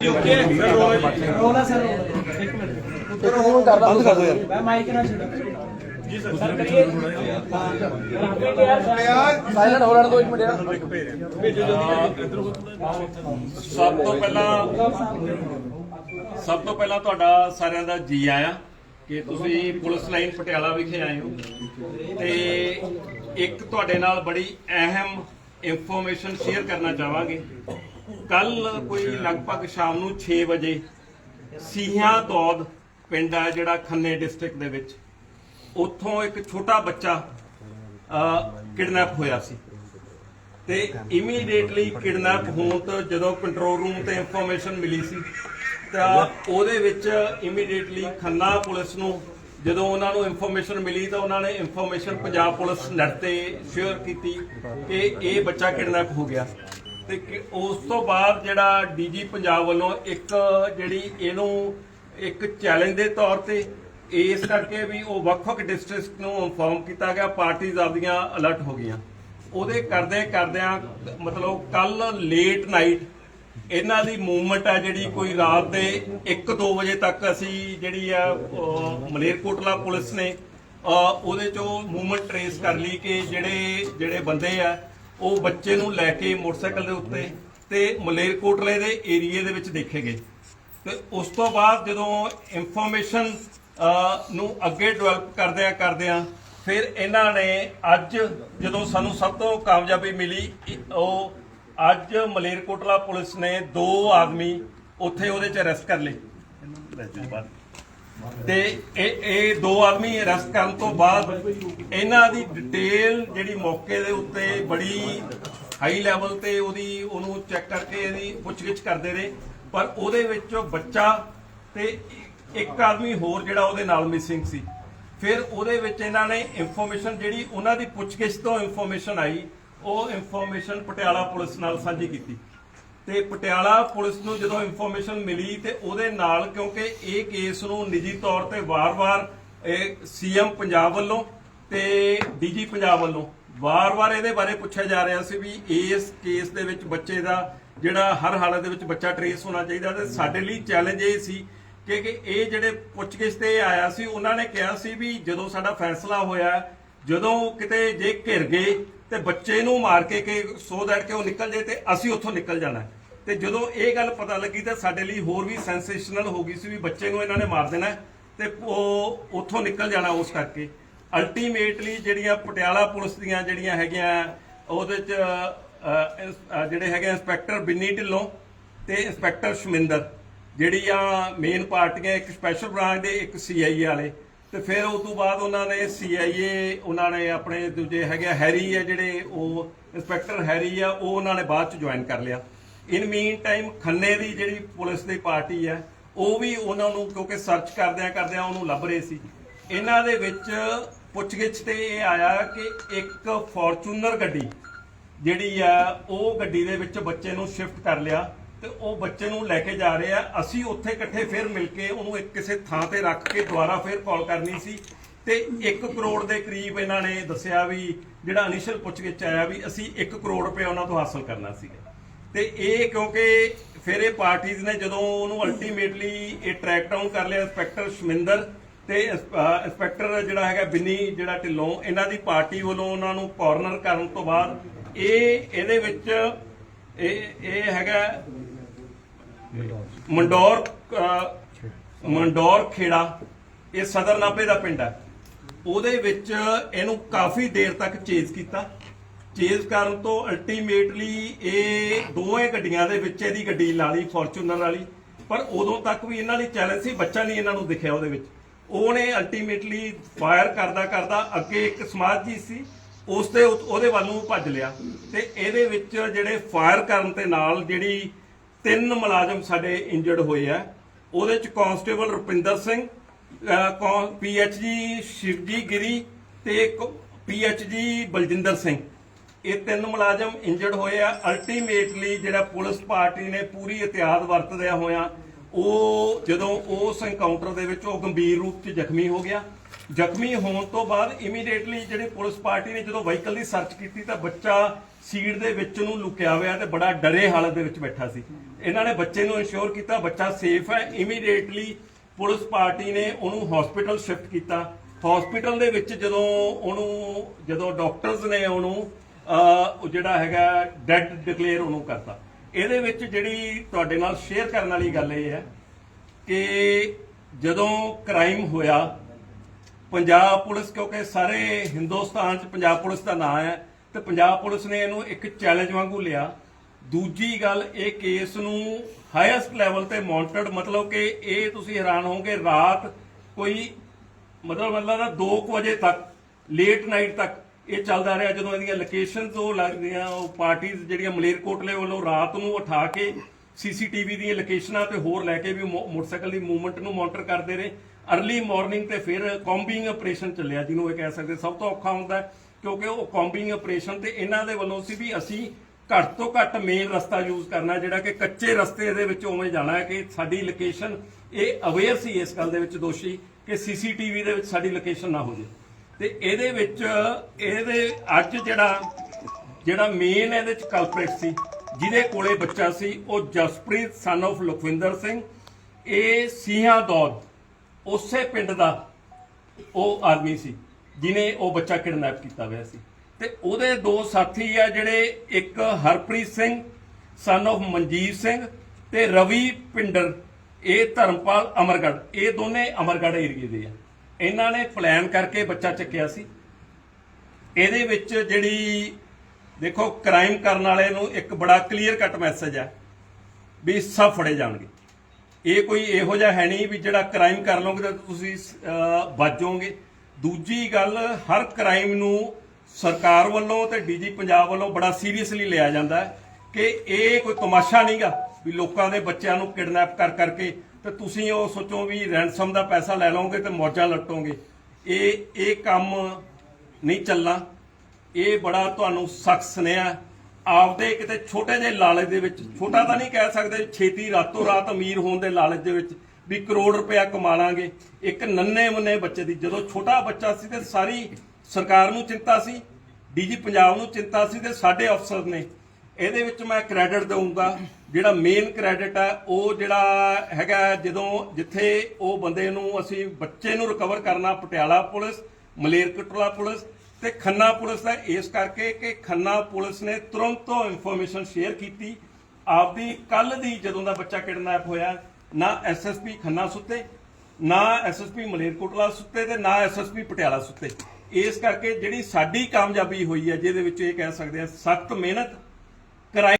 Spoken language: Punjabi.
ਰੋਲਾ ਸਰ ਇੱਕ ਮਿੰਟ ਇੱਕ ਹੁਣ ਕਰ ਬੰਦ ਕਰ ਦੋ ਯਾਰ ਮੈਂ ਮਾਈਕ ਨਾਲ ਛੱਡ ਜੀ ਸਰ ਸਰ ਕਰੀਏ ਯਾਰ ਸਾਇਲੈਂਟ ਹੋ ਲੈਣ ਦੋ ਇੱਕ ਮਿੰਟ ਯਾਰ ਸਭ ਤੋਂ ਪਹਿਲਾਂ ਸਭ ਤੋਂ ਪਹਿਲਾਂ ਤੁਹਾਡਾ ਸਾਰਿਆਂ ਦਾ ਜੀ ਆਇਆ ਕਿ ਤੁਸੀਂ ਪੁਲਿਸ ਲਾਈਨ ਪਟਿਆਲਾ ਵਿਖੇ ਆਏ ਹੋ। ਤੇ ਇੱਕ ਤੁਹਾਡੇ ਨਾਲ ਬੜੀ ਅਹਿਮ ਇਨਫੋਰਮੇਸ਼ਨ ਸ਼ੇਅਰ ਕਰਨਾ ਚਾਹਾਂਗੇ। ਕੱਲ ਕੋਈ ਲਗਭਗ ਸ਼ਾਮ ਨੂੰ 6 ਵਜੇ ਸੀਹਾਂ ਦੌਦ ਪਿੰਡ ਹੈ ਜਿਹੜਾ ਖੰਨੇ ਡਿਸਟ੍ਰਿਕਟ ਦੇ ਵਿੱਚ, ਉੱਥੋਂ ਇੱਕ ਛੋਟਾ ਬੱਚਾ ਕਿਡਨੈਪ ਹੋਇਆ ਸੀ। ਤੇ ਇਮੀਡੀਏਟਲੀ ਕਿਡਨੈਪ ਹੋਣ ਤੋਂ ਜਦੋਂ ਕੰਟਰੋਲ ਰੂਮ ਤੇ ਇਨਫੋਰਮੇਸ਼ਨ ਮਿਲੀ ਸੀ, ਤਾਂ ਉਹਦੇ ਵਿੱਚ ਇਮੀਡੀਏਟਲੀ ਖੰਨਾ ਪੁਲਿਸ ਨੂੰ, ਜਦੋਂ ਉਹਨਾਂ ਨੂੰ ਇਨਫੋਰਮੇਸ਼ਨ ਮਿਲੀ ਤਾਂ ਉਹਨਾਂ ਨੇ ਇਨਫੋਰਮੇਸ਼ਨ ਪੰਜਾਬ ਪੁਲਿਸ ਨੈਟ ਤੇ ਸ਼ੇਅਰ ਕੀਤੀ ਕਿ ਇਹ ਬੱਚਾ ਕਿਡਨੈਪ ਹੋ ਗਿਆ। ਤੇ ਉਸ ਤੋਂ ਬਾਅਦ ਜਿਹੜਾ ਡੀਜੀ ਪੰਜਾਬ ਵੱਲੋਂ ਇੱਕ ਜਿਹੜੀ ਇਹਨੂੰ ਇੱਕ ਚੈਲੰਜ ਦੇ ਤੌਰ ਤੇ ਇਸ ਕਰਕੇ ਵੀ ਉਹ ਵੱਖ-ਵੱਖ ਡਿਸਟ੍ਰਿਕਟ ਨੂੰ ਇਨਫੋਰਮ ਕੀਤਾ ਗਿਆ ਪਾਰਟੀਆਂ ਆਪਦੀਆਂ ਅਲਰਟ ਹੋ ਗਈਆਂ। ਉਹਦੇ ਕਰਦੇ ਕਰਦਿਆਂ ਮਤਲਬ ਕੱਲ ਲੇਟ ਨਾਈਟ ਇਹਨਾਂ ਦੀ ਮੂਵਮੈਂਟ ਆ ਜਿਹੜੀ ਕੋਈ ਰਾਤ ਦੇ 1-2 ਵਜੇ ਤੱਕ ਅਸੀਂ ਜਿਹੜੀ ਆ ਮਲੇਰਕੋਟਲਾ ਪੁਲਿਸ ਨੇ ਉਹਦੇ ਚੋਂ ਮੂਵਮੈਂਟ ਟਰੇਸ ਕਰ ਲਈ ਕਿ ਜਿਹੜੇ ਜਿਹੜੇ ਬੰਦੇ ਆ ਉਹ ਬੱਚੇ ਨੂੰ ਲੈ ਕੇ ਮੋਟਰਸਾਈਕਲ ਦੇ ਉੱਤੇ ਤੇ ਮਲੇਰਕੋਟਲੇ ਦੇ ਏਰੀਏ ਦੇ ਵਿੱਚ ਦੇਖੇ ਗਏ। ਤੇ ਉਸ ਤੋਂ ਬਾਅਦ ਜਦੋਂ ਇਨਫੋਰਮੇਸ਼ਨ ਨੂੰ ਅੱਗੇ ਡਿਵੈਲਪ ਕਰਦਿਆਂ ਕਰਦਿਆਂ ਫਿਰ ਇਹਨਾਂ ਨੇ ਅੱਜ ਜਦੋਂ ਸਾਨੂੰ ਸਭ ਤੋਂ ਕਾਮਯਾਬੀ ਮਿਲੀ ਉਹ ਅੱਜ ਮਲੇਰਕੋਟਲਾ ਪੁਲਿਸ ਨੇ ਦੋ ਆਦਮੀ ਉੱਥੇ ਉਹਦੇ ਚ ਅਰੈਸਟ ਕਰ ਲਏ। ਤੇ ਇਹ ਇਹ ਦੋ ਆਦਮੀ ਅਰੈਸਟ ਕਰਨ ਤੋਂ ਬਾਅਦ ਇਹਨਾਂ ਦੀ ਡਿਟੇਲ ਜਿਹੜੀ ਮੌਕੇ ਦੇ ਉੱਤੇ ਬੜੀ ਹਾਈ ਲੈਵਲ ਤੇ ਉਹਦੀ, ਉਹਨੂੰ ਚੈੱਕ ਕਰਕੇ ਇਹਦੀ ਪੁੱਛਗਿੱਛ ਕਰਦੇ ਰਹੇ ਪਰ ਉਹਦੇ ਵਿੱਚ ਬੱਚਾ ਤੇ ਇੱਕ ਆਦਮੀ ਹੋਰ ਜਿਹੜਾ ਉਹਦੇ ਨਾਲ ਮਿਸਿੰਗ ਸੀ। ਫਿਰ ਉਹਦੇ ਵਿੱਚ ਇਹਨਾਂ ਨੇ ਇਨਫੋਰਮੇਸ਼ਨ ਜਿਹੜੀ ਉਹਨਾਂ ਦੀ ਪੁੱਛਗਿੱਛ ਤੋਂ ਇਨਫੋਰਮੇਸ਼ਨ ਆਈ। ਉਹ ਇਨਫੋਰਮੇਸ਼ਨ ਪਟਿਆਲਾ ਪੁਲਿਸ ਨਾਲ ਸਾਂਝੀ ਕੀਤੀ। ਤੇ ਪਟਿਆਲਾ ਪੁਲਿਸ ਨੂੰ ਜਦੋਂ ਇਨਫੋਰਮੇਸ਼ਨ ਮਿਲੀ ਤੇ ਉਹਦੇ ਨਾਲ ਕਿਉਂਕਿ ਇਹ ਕੇਸ ਨੂੰ ਨਿੱਜੀ ਤੌਰ ਤੇ ਵਾਰ-ਵਾਰ, ਇਹ ਸੀਐਮ ਪੰਜਾਬ ਵੱਲੋਂ ਤੇ ਡੀਜੀ ਪੰਜਾਬ ਵੱਲੋਂ ਵਾਰ-ਵਾਰ ਇਹਦੇ ਬਾਰੇ ਪੁੱਛਿਆ ਜਾ ਰਿਹਾ ਸੀ ਵੀ ਇਸ ਕੇਸ ਦੇ ਵਿੱਚ ਬੱਚੇ ਦਾ ਜਿਹੜਾ ਹਰ ਹਾਲਤ ਦੇ ਵਿੱਚ ਬੱਚਾ ਟਰੇਸ ਹੋਣਾ ਚਾਹੀਦਾ ਤੇ ਸਾਡੇ ਲਈ ਚੈਲੰਜ ਇਹ ਸੀ ਕਿ ਕਿ ਇਹ ਜਿਹੜੇ ਪੁੱਛਗਿੱਛ ਤੇ ਆਇਆ ਸੀ, ਉਹਨਾਂ ਨੇ ਕਿਹਾ ਸੀ ਵੀ ਜਦੋਂ ਸਾਡਾ ਫੈਸਲਾ ਹੋਇਆ, ਜਦੋਂ ਕਿਤੇ ਜੇ ਘਿਰ ਗਏ ਤੇ ਬੱਚੇ ਨੂੰ ਮਾਰ ਕੇ ਕਿ ਸੋ ਦੈਟ ਕਿ ਉਹ ਨਿਕਲ ਜੇ ਤੇ ਅਸੀਂ ਉੱਥੋਂ ਨਿਕਲ ਜਾਣਾ। ਤੇ ਜਦੋਂ ਇਹ ਗੱਲ ਪਤਾ ਲੱਗੀ ਤਾਂ ਸਾਡੇ ਲਈ ਹੋਰ ਵੀ ਸੈਂਸੇਸ਼ਨਲ ਹੋ ਗਈ ਸੀ ਵੀ ਬੱਚੇ ਨੂੰ ਇਹਨਾਂ ਨੇ ਮਾਰ ਦੇਣਾ ਹੈ ਤੇ ਉਹ ਉੱਥੋਂ ਨਿਕਲ ਜਾਣਾ ਉਸ ਕਰਕੇ। ਅਲਟੀਮੇਟਲੀ ਜਿਹੜੀਆਂ ਪਟਿਆਲਾ ਪੁਲਿਸ ਦੀਆਂ ਜਿਹੜੀਆਂ ਹੈਗੀਆਂ ਉਹਦੇ ਚ ਜਿਹੜੇ ਹੈਗੇ ਇੰਸਪੈਕਟਰ ਬਿੰਨੀ ਢਿੱਲੋਂ ਤੇ ਇੰਸਪੈਕਟਰ ਸ਼ਮਿੰਦਰ ਜਿਹੜੀ ਆ ਮੇਨ ਪਾਰਟੀਆਂ ਇੱਕ ਸਪੈਸ਼ਲ ਬ੍ਰਾਂਚ ਦੇ ਇੱਕ ਸੀਆਈਏ ਵਾਲੇ। ਤੇ ਫਿਰ ਉਸ ਤੋਂ ਬਾਅਦ ਉਹਨਾਂ ਨੇ ਸੀਆਈਏ ਉਹਨਾਂ ਨੇ ਆਪਣੇ ਦੂਜੇ ਹੈਗੇ ਆ, ਹੈਰੀ ਆ ਜਿਹੜੇ ਉਹ ਇੰਸਪੈਕਟਰ ਹੈਰੀ ਆ ਉਹ ਉਹਨਾਂ ਨੇ ਬਾਅਦ ਚ ਜੁਆਇਨ ਕਰ ਲਿਆ। ਇਨ ਮੀਨ ਟਾਈਮ ਖੰਨੇ ਦੀ ਜਿਹੜੀ ਪੁਲਿਸ ਦੀ ਪਾਰਟੀ ਹੈ, ਉਹ ਵੀ ਉਹਨਾਂ ਨੂੰ ਕਿਉਂਕਿ ਸਰਚ ਕਰਦਿਆਂ ਕਰਦਿਆਂ ਉਹਨੂੰ ਲੱਭ ਰਹੇ ਸੀ। ਇਹਨਾਂ ਦੇ ਵਿੱਚ ਪੁੱਛਗਿੱਛ ਤੇ ਇਹ ਆਇਆ ਕਿ ਇੱਕ ਫੋਰਚੂਨਰ ਗੱਡੀ ਜਿਹੜੀ ਆ, ਉਹ ਗੱਡੀ ਦੇ ਵਿੱਚ ਬੱਚੇ ਨੂੰ ਸ਼ਿਫਟ ਕਰ ਲਿਆ ਤੇ ਉਹ ਬੱਚੇ ਨੂੰ ਲੈ ਕੇ ਜਾ ਰਹੇ। ਆ ਅਸੀਂ ਉੱਥੇ ਇਕੱਠੇ ਫਿਰ ਮਿਲ ਕੇ ਉਹਨੂੰ ਇੱਕ ਕਿਸੇ ਥਾਂ ਤੇ ਰੱਖ ਕੇ ਦੁਬਾਰਾ ਫਿਰ ਕਾਲ ਕਰਨੀ ਸੀ ਤੇ 1 ਕਰੋੜ ਦੇ ਕਰੀਬ ਇਹਨਾਂ ਨੇ ਦੱਸਿਆ ਵੀ ਜਿਹੜਾ ਇਨੀਸ਼ੀਅਲ ਪੁੱਛਗਿੱਛ ਆਇਆ ਵੀ ਅਸੀਂ 1 ਕਰੋੜ ਰੁਪਏ ਉਹਨਾਂ ਤੋਂ ਹਾਸਲ ਕਰਨਾ ਸੀਗਾ। ਤੇ ਇਹ ਕਿਉਂਕਿ ਫਿਰ ਇਹ ਪਾਰਟੀਆਂ ਨੇ ਜਦੋਂ ਉਹਨੂੰ ਅਲਟੀਮੇਟਲੀ ਇਹ ਟਰੈਕ ਡਾਊਨ ਕਰ ਲਿਆ ਇੰਸਪੈਕਟਰ ਸ਼ਮਿੰਦਰ ਤੇ ਇੰਸ- ਇੰਸਪੈਕਟਰ ਜਿਹੜਾ ਹੈਗਾ ਬਿੰਨੀ, ਜਿਹੜਾ ਢਿੱਲੋਂ, ਇਹਨਾਂ ਦੀ ਪਾਰਟੀ ਵੱਲੋਂ ਉਹਨਾਂ ਨੂੰ ਕਾਰਨਰ ਕਰਨ ਤੋਂ ਬਾਅਦ ਇਹ, ਇਹਦੇ ਵਿੱਚ ਇਹ ਇਹ ਹੈਗਾ ਮੰਡੌਰ ਮੰਡੌਰ ਖੇੜਾ, ਇਹ ਸਦਰ ਨਾਭੇ ਦਾ ਪਿੰਡ ਹੈ। ਉਹਦੇ ਵਿੱਚ ਇਹਨੂੰ ਕਾਫੀ ਦੇਰ ਤੱਕ ਚੇਜ਼ ਕੀਤਾ। ਚੇਜ਼ ਕਰਨ ਤੋਂ ਅਲਟੀਮੇਟਲੀ ਇਹ ਦੋਵੇਂ ਗੱਡੀਆਂ ਦੇ ਵਿੱਚ ਇਹਦੀ ਗੱਡੀ ਲਾ ਲਈ ਫੋਰਚੂਨਰ ਵਾਲੀ ਪਰ ਉਦੋਂ ਤੱਕ ਵੀ ਇਹਨਾਂ ਲਈ ਚੈਲੰਜ ਸੀ, ਬੱਚਾ ਨਹੀਂ ਇਹਨਾਂ ਨੂੰ ਦਿਖਿਆ ਉਹਦੇ ਵਿੱਚ। ਉਹਨੇ ਅਲਟੀਮੇਟਲੀ ਫਾਇਰ ਕਰਦਾ ਕਰਦਾ ਅੱਗੇ ਇੱਕ ਸਮਾਜ ਜੀ ਸੀ, ਉਸ ਤੇ ਉਹਦੇ ਵੱਲ ਨੂੰ ਭੱਜ ਲਿਆ। ਤੇ ਇਹਦੇ ਵਿੱਚ ਜਿਹੜੇ ਫਾਇਰ ਕਰਨ ਤੇ ਨਾਲ ਜਿਹੜੀ ਤਿੰਨ ਮੁਲਾਜ਼ਮ ਸਾਡੇ ਇੰਜਰਡ ਹੋਏ ਆ, ਉਹਦੇ ਚ ਕਾਂਸਟੇਬਲ ਰੁਪਿੰਦਰ ਸਿੰਘ ਪੀਐਚਜੀ ਸ਼ਿਵਜੀ ਗਿਰੀ ਤੇ ਪੀਐਚਜੀ ਬਲਜਿੰਦਰ ਸਿੰਘ। ਇਹ ਤਿੰਨ ਮੁਲਾਜ਼ਮ ਇੰਜਰਡ ਹੋਏ ਆ। ਅਲਟੀਮੇਟਲੀ ਜਿਹੜਾ ਪੁਲਿਸ ਪਾਰਟੀ ਨੇ ਪੂਰੀ ਇਤਿਆਦ ਵਰਤਦਿਆਂ ਹੋਇਆਂ ਉਹ ਜਦੋਂ ਉਸ ਐਨਕਾਊਂਟਰ ਦੇ ਵਿੱਚ ਉਹ ਗੰਭੀਰ ਰੂਪ 'ਚ ਜ਼ਖਮੀ ਹੋ ਗਿਆ। ਜ਼ਖਮੀ ਹੋਣ ਤੋਂ ਬਾਅਦ ਇਮੀਡੀਏਟਲੀ ਜਿਹੜੀ ਪੁਲਿਸ ਪਾਰਟੀ ਨੇ ਜਦੋਂ ਵਹੀਕਲ ਦੀ ਸਰਚ ਕੀਤੀ ਤਾਂ ਬੱਚਾ ਸੀਟ ਦੇ ਵਿੱਚ ਨੂੰ ਲੁਕਿਆ ਹੋਇਆ ਤੇ ਬੜਾ ਡਰੇ ਹਾਲਤ ਦੇ ਵਿੱਚ ਬੈਠਾ ਸੀ। ਇਹਨਾਂ ਨੇ ਬੱਚੇ ਨੂੰ ਇਨਸ਼ੋਰ ਕੀਤਾ, ਬੱਚਾ ਸੇਫ ਹੈ। ਇਮੀਡੀਏਟਲੀ ਪੁਲਿਸ ਪਾਰਟੀ ਨੇ ਉਹਨੂੰ ਹਸਪੀਟਲ ਸ਼ਿਫਟ ਕੀਤਾ। ਹਸਪੀਟਲ ਦੇ ਵਿੱਚ ਜਦੋਂ ਉਹਨੂੰ, ਜਦੋਂ ਡਾਕਟਰਸ ਨੇ ਉਹਨੂੰ ਉਹ ਜਿਹੜਾ ਹੈਗਾ ਡੈਡ ਡਿਕਲੇਅਰ ਉਹਨੂੰ ਕਰਤਾ। ਇਹਦੇ ਵਿੱਚ ਜਿਹੜੀ ਤੁਹਾਡੇ ਨਾਲ ਸ਼ੇਅਰ ਕਰਨ ਵਾਲੀ ਗੱਲ ਇਹ ਹੈ ਕਿ ਜਦੋਂ ਕ੍ਰਾਈਮ ਹੋਇਆ, ਪੰਜਾਬ ਪੁਲਿਸ ਕਿਉਂਕਿ ਸਾਰੇ ਹਿੰਦੁਸਤਾਨ 'ਚ ਪੰਜਾਬ ਪੁਲਿਸ ਦਾ ਨਾਂ ਹੈ, ਤੇ ਪੰਜਾਬ ਪੁਲਿਸ ਨੇ ਇਹਨੂੰ ਇੱਕ ਚੈਲੰਜ ਵਾਂਗੂ ਲਿਆ। ਦੂਜੀ ਗੱਲ, ਇਹ ਕੇਸ ਨੂੰ ਹਾਈਐਸਟ ਲੈਵਲ ਤੇ ਮੌਨਟਰਡ ਮਤਲਬ ਕਿ ਇਹ ਤੁਸੀਂ ਹੈਰਾਨ ਹੋਵੋਗੇ, ਰਾਤ ਕੋਈ ਮਤਲਬ ਮਤਲਬ ਦਾ 2 ਵਜੇ ਤੱਕ ਲੇਟ ਨਾਈਟ ਤੱਕ ਇਹ ਚੱਲਦਾ ਰਿਹਾ ਜਦੋਂ ਇਹਦੀਆਂ ਲੋਕੇਸ਼ਨਸ ਉਹ ਲੱਗਦੀਆਂ, ਉਹ ਪਾਰਟੀਆਂ ਜਿਹੜੀਆਂ ਮਲੇਰਕੋਟਲੇ ਵੱਲੋਂ ਰਾਤ ਨੂੰ ਉਠਾ ਕੇ ਸੀਸੀਟੀਵੀ ਦੀਆਂ ਲੋਕੇਸ਼ਨਾਂ ਤੇ ਹੋਰ ਲੈ ਕੇ ਵੀ ਮੋਟਰਸਾਈਕਲ ਦੀ ਮੂਵਮੈਂਟ ਨੂੰ ਮੋਨੀਟਰ ਕਰਦੇ ਰਹੇ। ਅਰਲੀ ਮਾਰਨਿੰਗ ਤੇ ਫਿਰ ਕੌਂਬਿੰਗ ਆਪਰੇਸ਼ਨ ਚੱਲਿਆ, ਜਿਹਨੂੰ ਇਹ ਕਹਿ ਸਕਦੇ, ਸਭ ਤੋਂ ਔਖਾ ਹੁੰਦਾ ਕਿਉਂਕਿ ਉਹ ਕੌਂਬਿੰਗ ਆਪਰੇਸ਼ਨ ਤੇ ਇਹਨਾਂ ਦੇ ਵੱਲੋਂ ਸੀ ਵੀ ਅਸੀਂ ਘੱਟ ਤੋਂ ਘੱਟ ਮੇਨ ਰਸਤਾ ਯੂਜ਼ ਕਰਨਾ, ਜਿਹੜਾ ਕਿ ਕੱਚੇ ਰਸਤੇ ਦੇ ਵਿੱਚ ਉਵੇਂ ਜਾਣਾ ਹੈ ਕਿ ਸਾਡੀ ਲੋਕੇਸ਼ਨ ਇਹ ਅਵੇਅਰ ਸੀ ਇਸ ਗੱਲ ਦੇ ਵਿੱਚ ਦੋਸ਼ੀ ਕਿ ਸੀਸੀਟੀਵੀ ਦੇ ਵਿੱਚ ਸਾਡੀ ਲੋਕੇਸ਼ਨ ਨਾ ਹੋ ਜਾਵੇ ਤੇ ਇਹਦੇ ਵਿੱਚ, ਇਹਦੇ ਅੱਜ ਜਿਹੜਾ ਜਿਹੜਾ ਮੇਨ ਇਹਦੇ ਚ ਕਲਪ੍ਰੇਟ ਸੀ, ਜਿਹਦੇ ਕੋਲੇ ਬੱਚਾ ਸੀ, ਉਹ ਜਸਪ੍ਰੀਤ ਸਨ of ਲਖਵਿੰਦਰ ਸਿੰਘ। ਇਹ ਸੀਹਾ ਦੌਦ, ਉਸੇ ਪਿੰਡ ਦਾ ਉਹ ਆਦਮੀ ਸੀ ਜਿਨੇ ਉਹ ਬੱਚਾ ਕਿਡਨੈਪ ਕੀਤਾ ਹੋਇਆ ਸੀ। ਤੇ ਉਹਦੇ ਦੋ ਸਾਥੀ ਆ ਜਿਹੜੇ, ਇੱਕ ਹਰਪ੍ਰੀਤ ਸਿੰਘ ਸਨ of ਮਨਜੀਤ ਸਿੰਘ ਤੇ ਰਵੀ ਪਿੰਡਰ, ਇਹ ਧਰਮਪਾਲ ਅਮਰਗੜ ਇਹ ਦੋਨੇ ਅਮਰਗੜ ਏਰੀਏ ਦੇ ਆ। ਇਹਨਾਂ ਨੇ ਪਲਾਨ ਕਰਕੇ ਬੱਚਾ ਚੱਕਿਆ ਸੀ। ਇਹਦੇ ਵਿੱਚ ਜਿਹੜੀ ਦੇਖੋ ਕ੍ਰਾਈਮ ਕਰਨ ਵਾਲੇ ਨੂੰ ਇੱਕ ਬੜਾ ਕਲੀਅਰ ਕੱਟ ਮੈਸੇਜ ਹੈ ਵੀ ਸਭ ਫੜੇ ਜਾਣਗੇ। ਇਹ ਕੋਈ ਇਹੋ ਜਿਹਾ ਹੈ ਨਹੀਂ ਵੀ ਜਿਹੜਾ ਕ੍ਰਾਈਮ ਕਰ ਲਓਗੇ ਤਾਂ ਤੁਸੀਂ ਅਹ, ਬਚ ਦੂਜੀ ਗੱਲ ਹਰ ਕ੍ਰਾਈਮ ਨੂੰ ਸਰਕਾਰ ਵੱਲੋਂ ਤੇ ਡੀਜੀ ਪੰਜਾਬ ਵੱਲੋਂ ਬੜਾ ਸੀਰੀਅਸਲੀ ਲਿਆ ਜਾਂਦਾ ਹੈ। ਕਿ ਇਹ ਕੋਈ ਤਮਾਸ਼ਾ ਨਹੀਂਗਾ ਵੀ ਲੋਕਾਂ ਦੇ ਬੱਚਿਆਂ ਨੂੰ ਕਿਡਨੈਪ ਕਰ ਕਰਕੇ ਤੇ ਤੁਸੀਂ ਉਹ ਸੋਚੋ ਵੀ ਰੈਂਸਮ ਦਾ ਪੈਸਾ ਲੈ ਲਓਗੇ ਤੇ ਮੌਜਾਂ ਲੁੱਟੋਗੇ। ਇਹ ਇਹ ਕੰਮ ਨਹੀਂ ਚੱਲਣਾ। ਇਹ ਬੜਾ ਤੁਹਾਨੂੰ ਸਖਤ ਸੁਨੇਹਾ ਆਪਦੇ ਕਿਤੇ ਛੋਟੇ ਜਿਹੇ ਲਾਲਚ ਦੇ ਵਿੱਚ, ਛੋਟਾ ਤਾਂ ਨਹੀਂ ਕਹਿ ਸਕਦੇ, ਛੇਤੀ ਰਾਤੋਂ ਰਾਤ ਅਮੀਰ ਹੋਣ ਦੇ ਲਾਲਚ ਦੇ ਵਿੱਚ ਵੀ ਕਰੋੜ ਰੁਪਇਆ ਕਮਾ ਲਾਂਗੇ। ਇੱਕ ਨੰਨੇ ਮੁੰਨੇ ਬੱਚੇ ਦੀ, ਜਦੋਂ ਛੋਟਾ ਬੱਚਾ ਸੀ ਤੇ ਸਾਰੀ ਸਰਕਾਰ ਨੂੰ ਚਿੰਤਾ ਸੀ, ਡੀਜੀ ਪੰਜਾਬ ਨੂੰ ਚਿੰਤਾ ਸੀ ਤੇ ਸਾਡੇ ਅਫਸਰ ਨੇ ਇਹਦੇ ਵਿੱਚ ਮੈਂ ਕ੍ਰੈਡਿਟ ਦਊਂਗਾ। ਜਿਹੜਾ ਮੇਨ ਕ੍ਰੈਡਿਟ ਹੈ ਉਹ ਜਿਹੜਾ ਹੈਗਾ ਜਦੋਂ ਜਿੱਥੇ ਉਹ ਬੰਦੇ ਨੂੰ ਅਸੀਂ ਬੱਚੇ ਨੂੰ ਰਿਕਵਰ ਕਰਨਾ, ਪਟਿਆਲਾ ਪੁਲਿਸ ਮਲੇਰਕੋਟਲਾ ਪੁਲਿਸ ਤੇ ਖੰਨਾ ਪੁਲਿਸ ਦਾ, ਇਸ ਕਰਕੇ ਕਿ ਖੰਨਾ ਪੁਲਿਸ ਨੇ ਤੁਰੰਤ ਉਹ ਇਨਫੋਰਮੇਸ਼ਨ ਸ਼ੇਅਰ ਕੀਤੀ। ਆਪਦੀ ਕੱਲ ਦੀ ਜਦੋਂ ਦਾ ਬੱਚਾ ਕਿਡਨੈਪ ਹੋਇਆ, ਨਾ ਐਸਐਸਪੀ ਖੰਨਾ ਸੁੱਤੇ, ਨਾ ਐਸਐਸਪੀ ਮਲੇਰਕੋਟਲਾ ਸੁੱਤੇ ਤੇ ਨਾ ਐਸਐਸਪੀ ਪਟਿਆਲਾ ਸੁੱਤੇ। ਇਸ ਕਰਕੇ ਜਿਹੜੀ ਸਾਡੀ ਕਾਮਯਾਬੀ ਹੋਈ ਹੈ, ਜਿਹਦੇ ਵਿੱਚ ਇਹ ਕਹਿ ਸਕਦੇ ਆ, ਸਖਤ ਮਿਹਨਤ ਕਰਾਈ